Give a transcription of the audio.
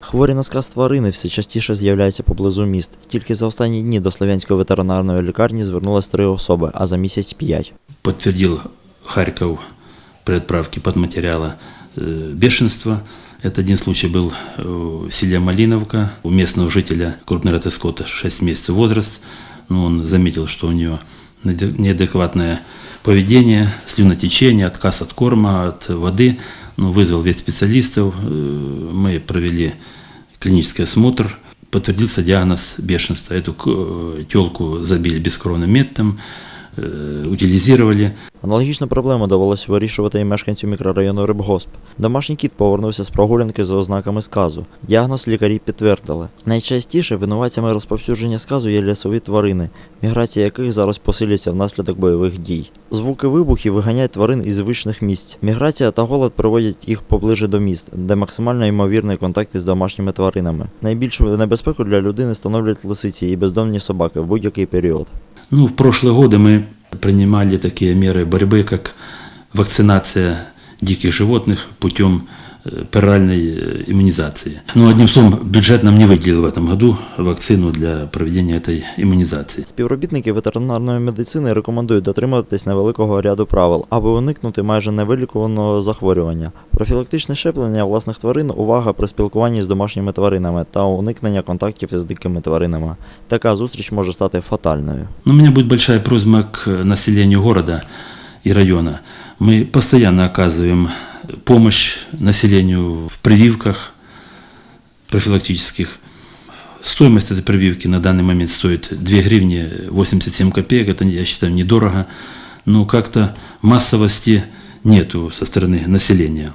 Хворі на сказ тварини все частіше з'являються поблизу міст. Тільки за останні дні до Слов'янської ветеринарної лікарні звернулось три особи, а за місяць п'ять. подтвердил Харьков при отправке подматериала э, бешенства. Это один случай был э, в селе Малиновка. У местного жителя крупный рогатый скот 6 месяцев возраст. Но он заметил, что у нее неде- неадекватное поведение, слюнотечение, отказ от корма, от воды. Ну, вызвал весь специалистов. Э, Мы провели клинический осмотр. Подтвердился диагноз бешенства. Эту телку забили бескровным методом, э, утилизировали. Аналогічну проблему довелося вирішувати і мешканцю мікрорайону Рибгосп. Домашній кіт повернувся з прогулянки за ознаками сказу. Діагноз лікарі підтвердили. Найчастіше винуватцями розповсюдження сказу є лісові тварини, міграція яких зараз посилюється внаслідок бойових дій. Звуки вибухів виганяють тварин із звичних місць. Міграція та голод приводять їх поближе до міст, де максимально ймовірний контакт із домашніми тваринами. Найбільшу небезпеку для людини становлять лисиці і бездомні собаки в будь-який період. Ну, в прошлые годы мы принимали такие меры борьбы, как вакцинация диких животных путем э, пероральной э, иммунизации. Но одним словом, бюджет нам не выделил в этом году вакцину для проведения этой иммунизации. Співробітники ветеринарної медицини рекомендують дотримуватись невеликого ряду правил, аби уникнути майже невилікуваного захворювання. Профілактичне щеплення власних тварин, увага при спілкуванні з домашніми тваринами та уникнення контактів із дикими тваринами. Така зустріч може стати фатальною. Но у меня будет большая просьба к населению города и района. Мы постоянно оказываем помощь населению в прививках профилактических. Стоимость этой прививки на данный момент стоит 2 гривни 87 копеек. Это, я считаю, недорого. Но как-то массовости нету со стороны населения.